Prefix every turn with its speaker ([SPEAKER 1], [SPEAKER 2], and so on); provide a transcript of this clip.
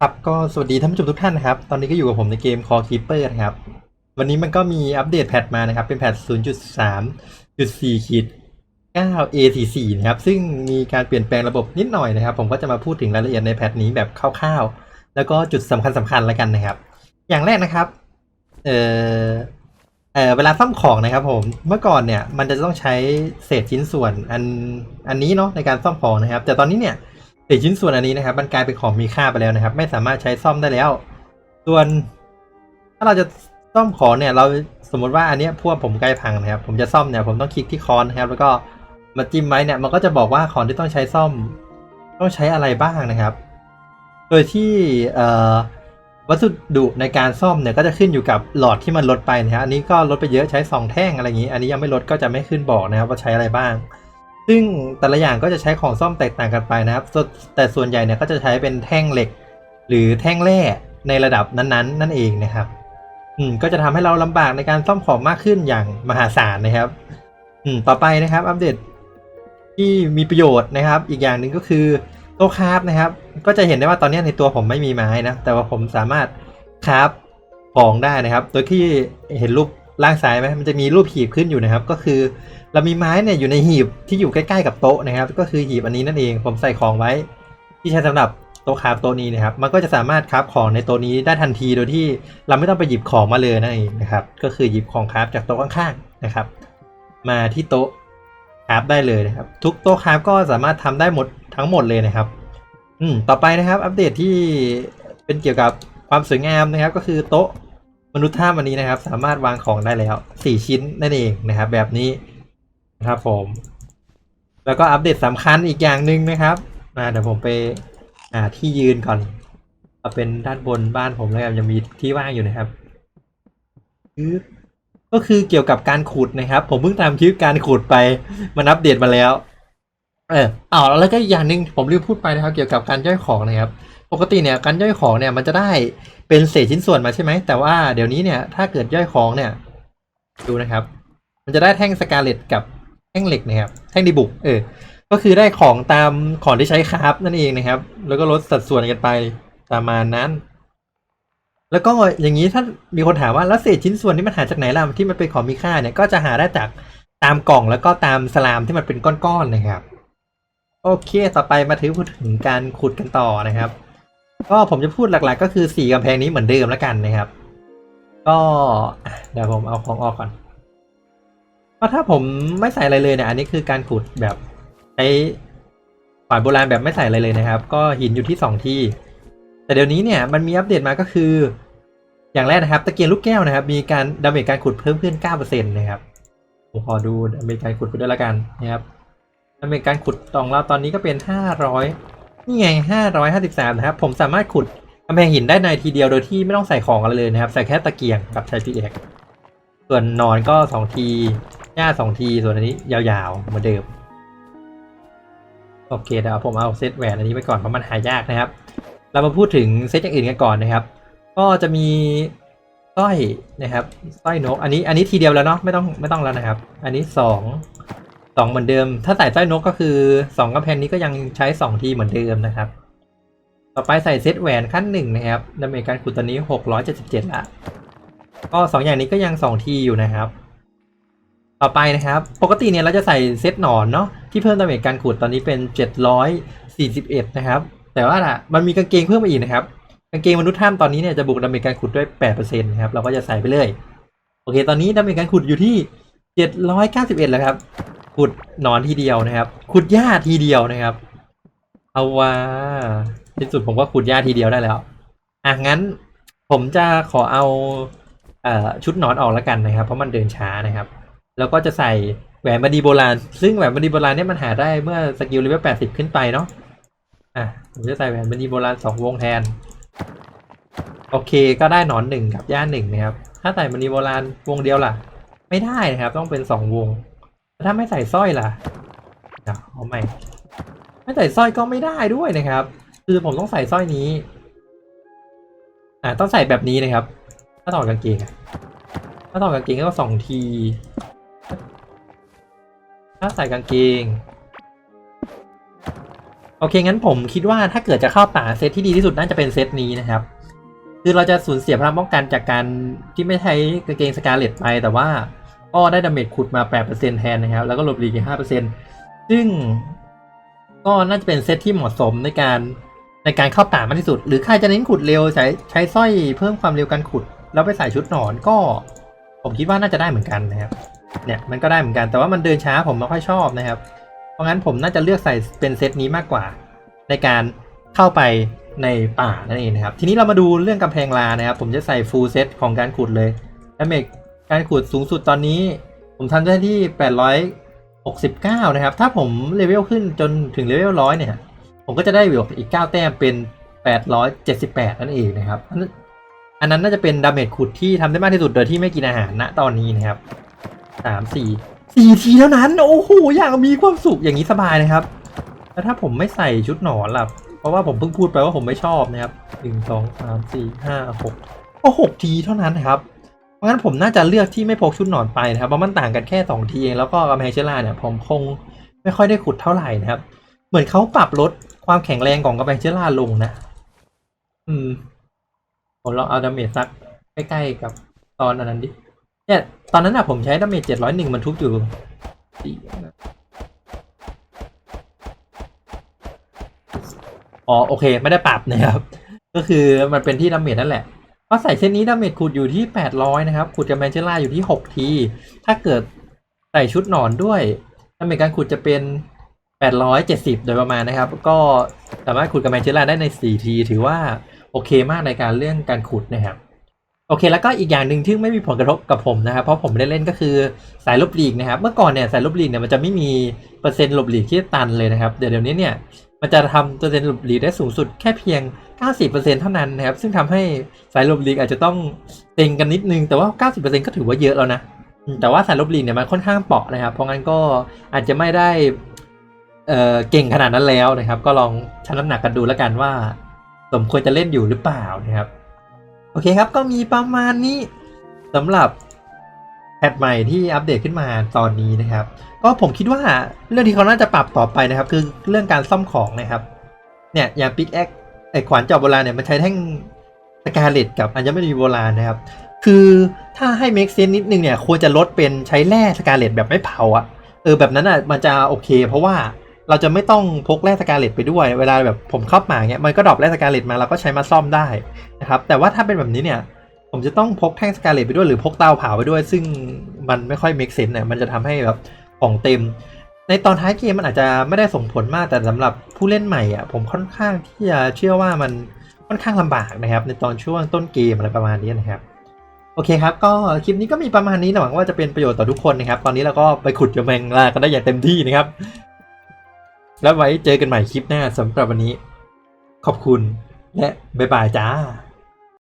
[SPEAKER 1] ครับก็สวัสดีท่านผู้ชมทุกท่านนะครับ ตอนนี้ก็อยู่กับผมในเกม Core Keeper นะครับ วันนี้มันก็มีอัปเดตแพทมานะครับ เป็นแพท 0.3.4ขีด 9A44 นะครับ ซึ่งมีการเปลี่ยนแปลงระบบนิดหน่อยนะครับ ผมก็จะมาพูดถึงรายละเอียดในแพทนี้แบบคร่าวๆ แล้วก็จุดสำคัญสำคัญๆแล้วกันนะครับ อย่างแรกนะครับ เอ่อเอ่อเวลาซ่อมของนะครับผมเมื่อก่อนเนี่ยมันจะต้องใช้เศษชิ้นส่วนอันอันนี้เนาะในการซ่อมของนะครับ แต่ตอนนี้เนี่ย เศษชิ้นส่วนอันนี้นะครับ มันกลายเป็นของมีค่าไปแล้วนะครับ ไม่สามารถใช้ซ่อมได้แล้ว ส่วนถ้าเราจะซ่อมของเนี่ย เราสมมติว่าอันเนี้ยพวกผมใกล้พังนะครับ ผมจะซ่อมเนี่ย ผมต้องคลิกที่คอนนะครับ แล้วก็มาจิ้มไว้เนี่ย มันก็จะบอกว่าของที่ต้องใช้ซ่อม ต้องใช้อะไรบ้างนะครับ โดยที่วัสดุในการซ่อมเนี่ยก็จะขึ้นอยู่กับหลอดที่มันลดไปนะครับอันนี้ก็ลดไปเยอะใช้สองแท่งอะไรอย่างนี้ อันนี้ยังไม่ลดก็จะไม่ขึ้นบอกนะครับว่าใช้อะไรบ้าง ซึ่งแต่ละอย่างก็จะใช้ของซ่อมแตกต่างกันไปนะครับ แต่ส่วนใหญ่เนี่ยก็จะใช้เป็นแท่งเหล็ก หรือแท่งแร่ในระดับนั้นๆ นั่นเองนะครับ อืมก็จะทำให้เราลำบากในการซ่อมของมากขึ้นอย่างมหาศาลนะครับ อืมต่อไปนะครับ อัปเดตที่มีประโยชน์นะครับ อีกอย่างหนึ่งก็คือโต๊ะคราฟนะครับ ก็จะเห็นได้ว่าตอนนี้ในตัวผมไม่มีไม้นะ แต่ว่าผมสามารถคราฟของได้นะครับ โดยที่เห็นรูป ล่างซ้ายไหมมันจะมีรูปหีบขึ้นอยู่นะครับ ก็คือ เรามีไม้เนี่ยอยู่ในหีบที่อยู่ใกล้ๆกับโต๊ะนะครับ ก็คือหีบอันนี้นั่นเอง ผมใส่ของไว้ ที่ใช้สำหรับโต๊ะคราฟโต๊ะนี้นะครับ มันก็จะสามารถคราฟของในโต๊ะนี้ได้ทันทีโดยที่เราไม่ต้องไปหยิบของมาเลยนั่นเองนะครับ ก็คือหยิบของคราฟจากโต๊ะข้างๆนะครับ มาที่โต๊ะคราฟได้เลยนะครับ ทุกโต๊ะคราฟก็สามารถทำได้หมดทั้งหมดเลยนะครับ อืมต่อไปนะครับ อัปเดตที่เป็นเกี่ยวกับความสวยงามนะครับ ก็คือโต๊ะ มนุษย์ท่าวันนี้นะครับ สามารถวางของได้แล้วสี่ชิ้นนั่นเองนะครับ แบบนี้นะครับผม แล้วก็อัปเดตสำคัญอีกอย่างหนึ่งนะครับมาเดี๋ยวผมไปหาที่ยืนก่อนเอาเป็นด้านบนบ้านผมแล้วกันยังมีที่ว่างอยู่นะครับก็คือเกี่ยวกับการขุดนะครับ ผมเพิ่งทำคลิปการขุดไปมันอัปเดตมาแล้ว เอออ๋อแล้วก็อีกอย่างหนึ่งผมลืมพูดไปนะครับ เกี่ยวกับการย่อยของนะครับ ปกติเนี่ยการย่อยของเนี่ยมันจะได้ เป็นเศษชิ้นส่วนมาใช่ไหม แต่ว่าเดี๋ยวนี้เนี่ยถ้าเกิดย่อยของเนี่ย ดูนะครับ มันจะได้แท่งสกาเลตกับแท่งเหล็กนะครับ แท่งดีบุก เออ ก็คือได้ของตามของที่ใช้คราฟนั่นเองนะครับ แล้วก็ลดสัดส่วนกันไปประมาณนั้น แล้วก็อย่างนี้ถ้ามีคนถามว่าแล้วเศษชิ้นส่วนที่มันหาจากไหนล่ะที่มันเป็นของมีค่าเนี่ยก็จะหาได้จากตามกล่องแล้วก็ตามสลามที่มันเป็นก้อนๆนะครับ โอเค ต่อไปมาถือพูดถึงการขุดกันต่อนะครับ ก็ผมจะพูดหลัก ๆ ก็คือสี่กำแพงนี้เหมือนเดิมแล้วกันนะครับ ก็เดี๋ยวผมเอาของออกก่อนเพราะถ้าผมไม่ใส่อะไรเลยเนี่ย อันนี้คือการขุดแบบใช้ขวานโบราณแบบไม่ใส่อะไรเลยนะครับ ก็หินอยู่ที่สองที่ แต่เดี๋ยวนี้เนี่ยมันมีอัปเดตมาก็คือ อย่างแรกนะครับ ตะเกียงลูกแก้วนะครับ มีการดาเมจการขุดเพิ่มขึ้น9%นต์นะครับผมขอดูดาเมจการขุดไปด้วยละกันนะครับดาเมจการขุดของเราตอนนี้ก็เป็น500 นี่ไง553นะครับ ผมสามารถขุดกำแพงหินได้ในทีเดียวโดยที่ไม่ต้องใส่ของอะไรเลยนะครับ ใส่แค่ตะเกียงกับใช้พีเอ็กส่วนนอนก็2ทีหญ้า2ทีส่วนอันนี้ยาวๆเหมือนเดิมโอเคเดี๋ยวผมเอาเซตแหวนอันนี้ไปก่อนเพราะมันหายากนะครับ เรามาพูดถึงเซตอย่างอื่นกันก่อนนะครับ ก็จะมีสร้อยนะครับสร้อยนกอันนี้อันนี้ทีเดียวแล้วเนาะไม่ต้องไม่ต้องแล้วนะครับ อันนี้สอง สองเหมือนเดิม ถ้าใส่สร้อยนกก็คือสองกำแพงนี้ก็ยังใช้สองทีเหมือนเดิมนะครับ ต่อไปใส่เซตแหวนขั้นหนึ่งนะครับดาเมจการขุดตอนนี้หกร้อยเจ็ดสิบเจ็ดละก็สองอย่างนี้ก็ยังสองทีอยู่นะครับ ต่อไปนะครับ ปกติเนี่ยเราจะใส่เซตหนอนเนาะที่เพิ่มดาเมจการขุดตอนนี้เป็นเจ็ดร้อยสี่สิบเอ็ดนะครับ แต่ว่าล่ะมันมีกางเกงเพิ่มมาอีกนะครับกางเกงมนุษย์ถ้ำตอนนี้เนี่ยจะบวกดาเมจการขุดด้วย8%นต์นะครับเราก็จะใส่ไปเลยโอเค ตอนนี้ดาเมจการขุดอยู่ที่791แล้วครับ ขุดนอนทีเดียวนะครับ ขุดหญ้าทีเดียวนะครับ เอาว่าที่สุดผมก็ขุดหญ้าทีเดียวได้แล้วอะงั้นผมจะขอเอาเอ่อชุดนอนออกแล้วกันนะครับ เพราะมันเดินช้านะครับ แล้วก็จะใส่แหวนมณีโบราณ ซึ่งแหวนมณีโบราณเนี่ยมันหาได้เมื่อสกิลเลเวล80ขึ้นไปเนาะอะผมจะใส่แหวนมณีโบราณสองวงแทนโอเคก็ได้หนอนหนึ่งกับย่าหนึ่งนะครับ ถ้าใส่มณีโบราณวงเดียวล่ะ ไม่ได้นะครับ ต้องเป็นสองวง ถ้าไม่ใส่สร้อยล่ะเอาใหม่ไม่ใส่สร้อยก็ไม่ได้ด้วยนะครับ คือผมต้องใส่สร้อยนี้ อ่าต้องใส่แบบนี้นะครับ ถ้าถอดกางเกงถ้าถอดกางเกงก็สองที ถ้าใส่กางเกง โอโอเคงั้นผมคิดว่าถ้าเกิดจะเข้าป่าเซตที่ดีที่สุดน่าจะเป็นเซตนี้นะครับ คือเราจะสูญเสียพลังป้องกันจากการที่ไม่ใช้กางเกงสกาเลตไปแต่ว่า ก็ได้ดาเมจขุดมา 8%แทนนะครับ แล้วก็หลบหลีกอีก5%ซึ่งก็น่าจะเป็นเซตที่เหมาะสมในการในการเข้าป่ามากที่สุด หรือใครจะเน้นขุดเร็วใช้ใช้สร้อยเพิ่มความเร็วการขุด แล้วไปใส่ชุดหนอนก็ ผมคิดว่าน่าจะได้เหมือนกันนะครับ เนี่ยมันก็ได้เหมือนกันแต่ว่ามันเดินช้าผมไม่ค่อยชอบนะครับ เพราะงั้นผมน่าจะเลือกใส่เป็นเซตนี้มากกว่า ในการเข้าไปในป่านั่นเองนะครับ ทีนี้เรามาดูเรื่องกำแพงลานะครับ ผมจะใส่ฟูลเซตของการขุดเลยดาเมจ การขุดสูงสุดตอนนี้ ผมทำได้ที่ 869 นะครับ ถ้าผมเลเวลขึ้นจนถึงเลเวลร้อยเนี่ย ผมก็จะได้บวกอีก 9 แต้มเป็น 878 นั่นเองนะครับ อันนั้นน่าจะเป็นดาเมจขุดที่ทำได้มากที่สุดโดยที่ไม่กินอาหารณตอนนี้นะครับสามสี่สี่ทีเท่านั้น โอ้โห อย่างมีความสุขอย่างนี้สบายนะครับ แล้วถ้าผมไม่ใส่ชุดหนอนล่ะ เพราะว่าผมเพิ่งพูดไปว่าผมไม่ชอบนะครับหนึ่งสองสามสี่ห้าหกก็หกทีเท่านั้นนะครับ ราะงั้นผมน่าจะเลือกที่ไม่พกชุดหนอนไปนะครับเพราะมันต่างกันแค่สองทีเองแล้วก็กำแพงเชล่าเนี่ยผมคงไม่ค่อยได้ขุดเท่าไหร่นะครับ เหมือนเขาปรับลดความแข็งแรงของกำแพงเชล่าลงนะ อืมผมลองเอาดาเมจสักใกล้ๆกับตอนอนั้นดิเนี่ยตอนนั้นอะผมใช้ดาเมจเจ็ดร้อยหนึ่งมันทุบอยู่สี่อ๋อโอเค ไม่ได้ปรับนะครับ ก็คือมันเป็นที่ดาเมจนั่นแหละ เพราะใส่เส้นนี้ดาเมจขุดอยู่ที่แปดร้อยนะครับขุดกับแมนเชล่าอยู่ที่หกที ถ้าเกิดใส่ชุดหนอนด้วยดาเมจการขุดจะเป็นแปดร้อยเจ็ดสิบโดยประมาณนะครับ ก็สามารถขุดกับแมนเชล่าได้ในสี่ที ถือว่าโอเคมากในการเรื่องการขุดนะครับโอเคแล้วก็อีกอย่างหนึ่งที่ไม่มีผลกระทบกับผมนะครับ เพราะผมไม่ได้เล่นก็คือสายลบหลีกนะครับ เมื่อก่อนเนี่ยสายลบหลีกเนี่ยมันจะไม่มีเปอร์เซ็นต์ลบหลีกที่ตันเลยนะครับเดี๋ยวเดี๋ยวนี้เนี่ย มันจะทำเปอร์เซ็นต์หลบหลีกได้สูงสุดแค่เพียง 90%เท่านั้นนะครับ ซึ่งทำให้สายลบหลีกอาจจะต้องเต็งกันนิดนึง แต่ว่า 90%ก็ถือว่าเยอะแล้วนะ แต่ว่าสายลบหลีกเนี่ยมันค่อนข้างเปราะนะครับ เพราะงั้นก็อาจจะไม่ได้เออเก่งขนาดนั้นแล้วนะครับ ก็ลองชั่งน้ำหนักกันดูแล้วกันว่า สมควรจะเล่นอยู่หรือเปล่านะครับ โอเคครับ ก็มีประมาณนี้สำหรับ พทใหม่ที่อัปเดตขึ้นมาตอนนี้นะครับ ก็ผมคิดว่าเรื่องที่เขาน่าจะปรับต่อไปนะครับ คือเรื่องการซ่อมของนะครับ เนี่ยอย่างปิกแอคไอขวานจอบโบราณเนี่ยมันใช้แท่งสกาเลตกับอัญมณีโบราณนะครับ คือถ้าให้เมคเซนนิดนึงเนี่ยควรจะลดเป็นใช้แร่สกาเลตแบบไม่เผาอะเออแบบนั้นอะมันจะโอเค เพราะว่าเราจะไม่ต้องพกแร่สกาเลตไปด้วย เวลาแบบผมเข้าป่าเงี้ยมันก็ดรอปแร่สกาเลตมาเราก็ใช้มาซ่อมได้นะครับแต่ว่าถ้าเป็นแบบนี้เนี่ย ผมจะต้องพกแท่งสกาเลตไปด้วยหรือพกเตาเผาไปด้วย ซึ่งมันไม่ค่อย make sense เนี่ยมันจะทำให้แบบของเต็ม ในตอนท้ายเกมมันอาจจะไม่ได้ส่งผลมากแต่สำหรับผู้เล่นใหม่อะผมค่อนข้างที่จะเชื่อว่ามันค่อนข้างลำบากนะครับ ในตอนช่วงต้นเกมอะไรประมาณนี้นะครับโอเคครับ ก็คลิปนี้ก็มีประมาณนี้หวังว่าจะเป็นประโยชน์ต่อทุกคนนะครับ ตอนนี้เราก็ไปขุดกระแมงลากันได้อย่างเต็มที่นะครับ แล้วไว้เจอกันใหม่คลิปหน้าสำหรับวันนี้ ขอบคุณและบ๊ายบายจ้า